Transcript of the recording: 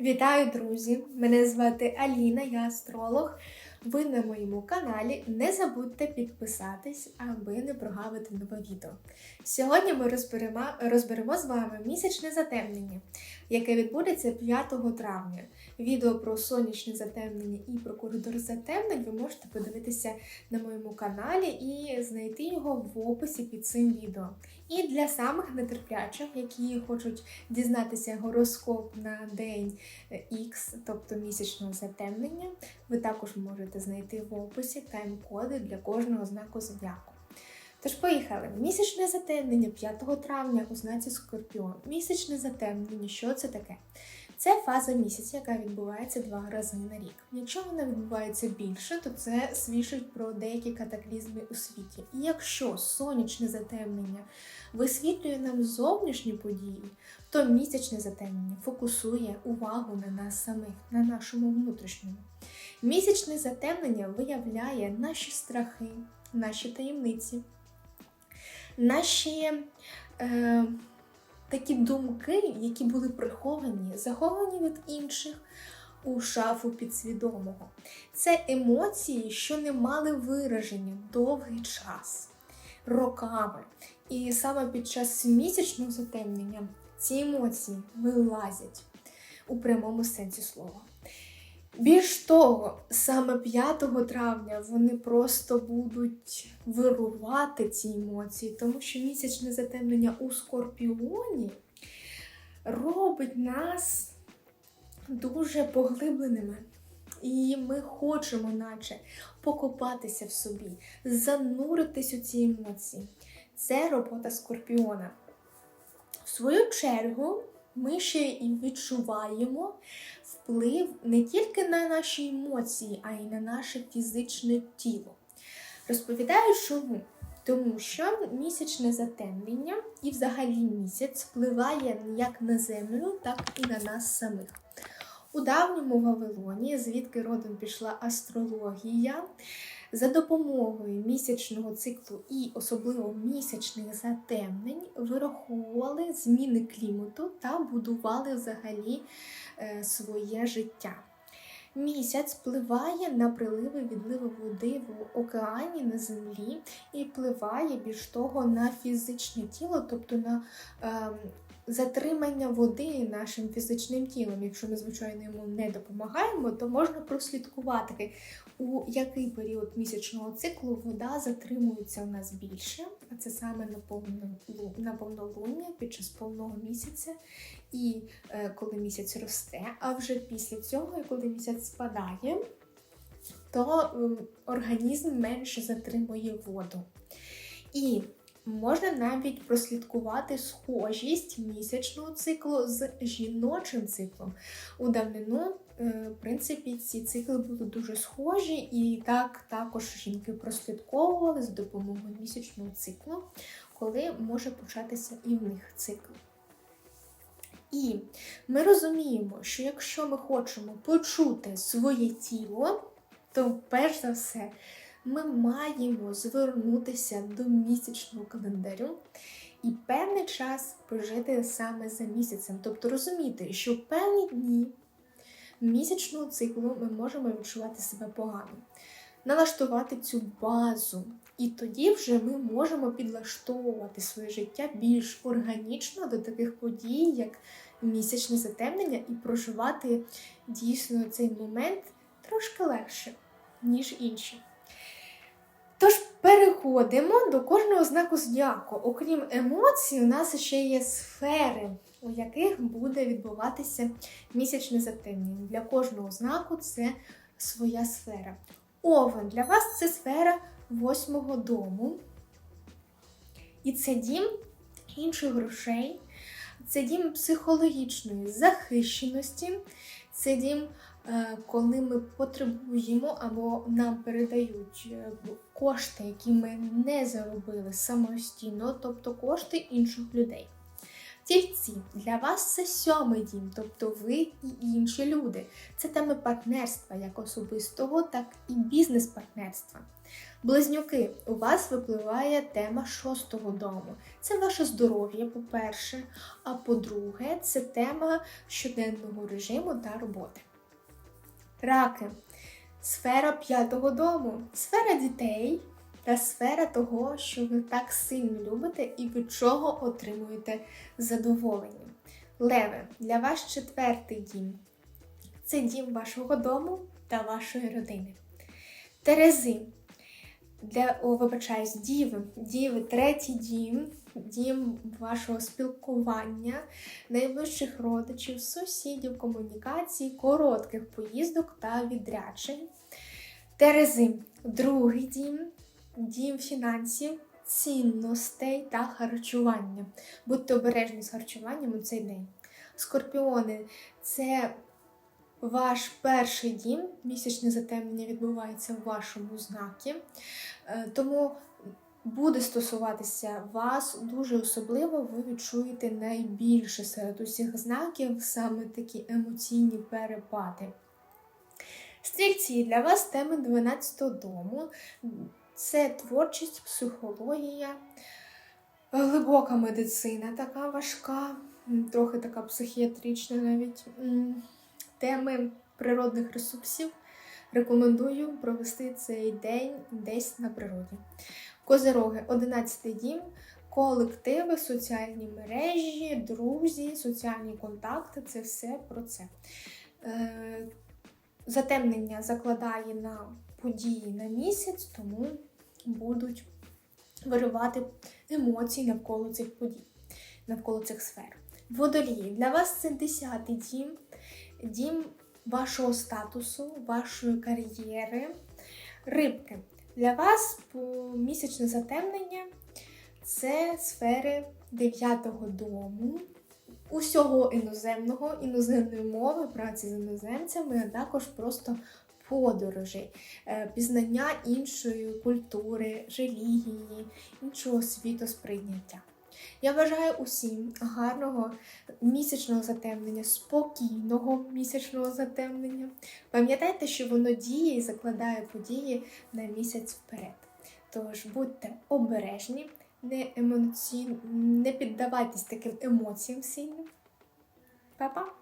Вітаю, друзі! Мене звати Аліна, я астролог. Ви на моєму каналі. Не забудьте підписатись, аби не прогавити нове відео. Сьогодні ми розберемо, розберемо з вами місячне затемнення, яке відбудеться 5 травня. Відео про сонячне затемнення і про коридор затемнень ви можете подивитися на моєму каналі і знайти його в описі під цим відео. І для самих нетерплячих, які хочуть дізнатися гороскоп на день X, тобто місячного затемнення, ви також можете знайти в описі тайм-коди для кожного знаку зодіаку. Тож поїхали. Місячне затемнення 5 травня у знаці Скорпіон. Місячне затемнення, що це таке? Це фаза місяця, яка відбувається два рази на рік. Якщо вона відбувається більше, то це свідчить про деякі катаклізми у світі. І якщо сонячне затемнення висвітлює нам зовнішні події, то місячне затемнення фокусує увагу на нас самих, на нашому внутрішньому. Місячне затемнення виявляє наші страхи, наші таємниці, наші е, такі думки, які були приховані, заховані від інших у шафу підсвідомого. Це емоції, що не мали вираження довгий час, роками. І саме під час місячного затемнення ці емоції вилазять у прямому сенсі слова. Більш того, саме 5 травня вони просто будуть вирувати ці емоції, тому що місячне затемнення у Скорпіоні робить нас дуже поглибленими. І ми хочемо, наче, покопатися в собі, зануритись у ці емоції. Це робота скорпіона. В свою чергу, ми ще і відчуваємо вплив не тільки на наші емоції, а й на наше фізичне тіло. Розповідаю, чому? Тому що місячне затемнення і взагалі місяць впливає як на землю, так і на нас самих. У давньому Вавилоні, звідки родом пішла астрологія, за допомогою місячного циклу і особливо місячних затемнень вираховували зміни клімату та будували взагалі е, своє життя. Місяць впливає на приливи відливи води в океані на землі і впливає більш того на фізичне тіло, тобто на е, затримання води нашим фізичним тілом. Якщо ми, звичайно, йому не допомагаємо, то можна прослідкувати, у який період місячного циклу вода затримується у нас більше, а це саме на повно, на повнолуння під час повного місяця, і е, коли місяць росте, а вже після цього, коли місяць спадає, то організм менше затримує воду. І Можна навіть прослідкувати схожість місячного циклу з жіночим циклом. У давнину, е, в принципі, ці цикли були дуже схожі, і так також жінки прослідковували з допомогою місячного циклу, коли може початися і в них цикл. І ми розуміємо, що якщо ми хочемо почути своє тіло, то перш за все ми маємо звернутися до місячного календарю і певний час прожити саме за місяцем. Тобто розуміти, що певні дні місячного циклу ми можемо відчувати себе погано, налаштувати цю базу. І тоді вже ми можемо підлаштовувати своє життя більш органічно до таких подій, як місячне затемнення, і проживати дійсно цей момент трошки легше, ніж інші. Тож переходимо до кожного знаку зодіаку. Окрім емоцій, у нас ще є сфери, у яких буде відбуватися місячне затемнення. Для кожного знаку це своя сфера. Овен для вас це сфера восьмого дому. І це дім інших грошей, це дім психологічної захищеності, це дім коли ми потребуємо або нам передають е, кошти, які ми не заробили самостійно, тобто кошти інших людей. Тільці, для вас це сьомий дім, тобто ви і інші люди. Це теми партнерства, як особистого, так і бізнес-партнерства. Близнюки, у вас випливає тема шостого дому. Це ваше здоров'я, по-перше, а по-друге, це тема щоденного режиму та роботи. Раки. Сфера п'ятого дому, сфера дітей та сфера того, що ви так сильно любите і від чого отримуєте задоволення. Леве, для вас четвертий дім. Це дім вашого дому та вашої родини. Терези. Для, о, вибачаюсь, діви. Діви, третій дім, дім вашого спілкування, найближчих родичів, сусідів, комунікацій, коротких поїздок та відряджень. Терези, другий дім, дім фінансів, цінностей та харчування. Будьте обережні з харчуванням у цей день. Скорпіони це ваш перший дім, місячне затемнення відбувається в вашому знакі. Е, Тому буде стосуватися вас дуже особливо, ви відчуєте найбільше серед усіх знаків саме такі емоційні перепади. Стрільці для вас теми 12 дому. Це творчість, психологія, глибока медицина, така важка, трохи така психіатрична навіть. Теми природних ресурсів. Рекомендую провести цей день десь на природі. Козироги, 11 дім, колективи, соціальні мережі, друзі, соціальні контакти це все про це. Е, Затемнення закладає на події на місяць, тому будуть виривати емоції навколо цих подій, навколо цих сфер. Водолії, для вас це 10 дім, дім вашого статусу, вашої кар'єри. Рибки. Для вас місячне затемнення це сфери 9 дому, усього іноземного, іноземної мови, праці з іноземцями, а також просто подорожей, е, пізнання іншої культури, релігії, іншого світосприйняття. Я бажаю усім гарного місячного затемнення, спокійного місячного затемнення. Пам'ятайте, що воно діє і закладає події на місяць вперед. Тож будьте обережні, не емоційно, не піддавайтесь таким емоціям сильним. Па-па!